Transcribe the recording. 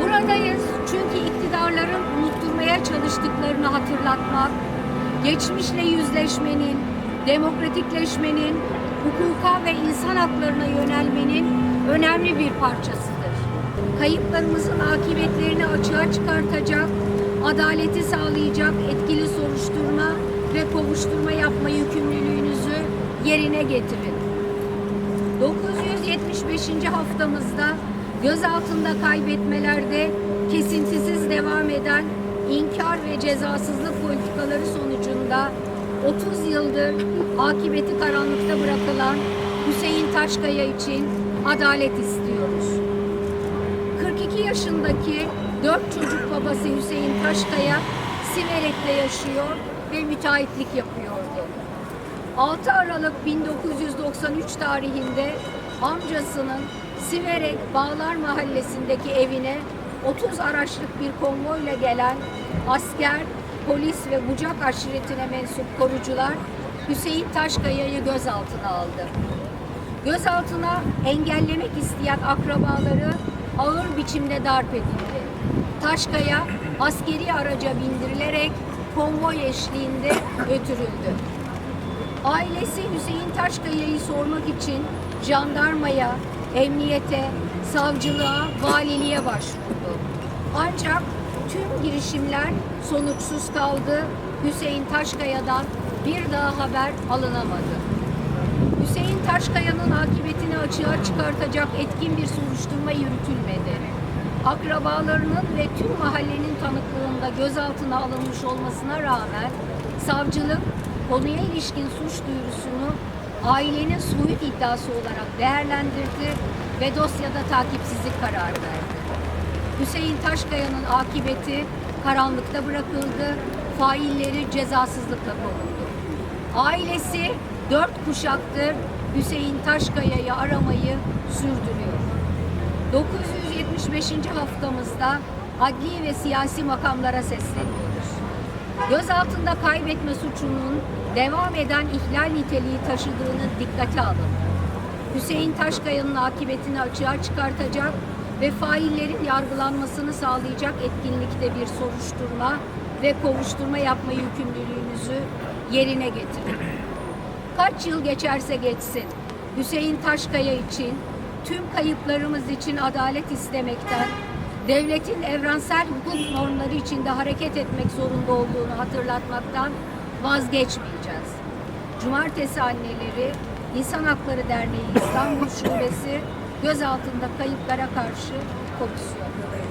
Buradayız çünkü iktidarların unutturmaya çalıştıklarını hatırlatmak, geçmişle yüzleşmenin, demokratikleşmenin, hukuka ve insan haklarına yönelmenin önemli bir parçasıdır. Kayıplarımızın akıbetlerini açığa çıkartacak, adaleti sağlayacak etkili soruşturma ve kovuşturma yapma yükümlülüğünüzü yerine getirin. 975. haftamızda gözaltında kaybetmelerde kesintisiz devam eden inkar ve cezasızlık politikaları sonucunda 30 yıldır akıbeti karanlıkta bırakılan Hüseyin Taşkaya için adalet istiyoruz. 42 yaşındaki 4 çocuk babası Hüseyin Taşkaya Siverek'te yaşıyor ve müteahhitlik yapıyordu. 6 Aralık 1993 tarihinde amcasının Siverek Bağlar Mahallesi'ndeki evine 30 araçlık bir konvoyla gelen asker, polis ve Bucak aşiretine mensup korucular Hüseyin Taşkaya'yı gözaltına aldı. Gözaltına engellemek isteyen akrabaları ağır biçimde darp edildi. Taşkaya askeri araca bindirilerek konvoy eşliğinde götürüldü. Ailesi Hüseyin Taşkaya'yı sormak için jandarmaya, emniyete, savcılığa, valiliğe başvurdu. Ancak tüm girişimler sonuçsuz kaldı. Hüseyin Taşkaya'dan bir daha haber alınamadı. Taşkaya'nın akıbetini açığa çıkartacak etkin bir soruşturma yürütülmedi. Akrabalarının ve tüm mahallenin tanıklığında gözaltına alınmış olmasına rağmen savcılık konuya ilişkin suç duyurusunu ailenin soyut iddiası olarak değerlendirdi ve dosyada takipsizlik kararı verdi. Hüseyin Taşkaya'nın akıbeti karanlıkta bırakıldı, failleri cezasızlıkla kovuldu. Ailesi dört kuşaktır Hüseyin Taşkaya'yı aramayı sürdürüyor. 975. haftamızda adli ve siyasi makamlara sesleniyoruz. Gözaltında kaybetme suçunun devam eden ihlal niteliği taşıdığını dikkate alın. Hüseyin Taşkaya'nın akıbetini açığa çıkartacak ve faillerin yargılanmasını sağlayacak etkinlikte bir soruşturma ve kovuşturma yapma yükümlülüğünüzü yerine getirin. Kaç yıl geçerse geçsin Hüseyin Taşkaya için tüm kayıplarımız için adalet istemekten, devletin evrensel hukuk normları içinde hareket etmek zorunda olduğunu hatırlatmaktan vazgeçmeyeceğiz. Cumartesi Anneleri İnsan Hakları Derneği İstanbul Şubesi gözaltında kayıplara karşı komisyon.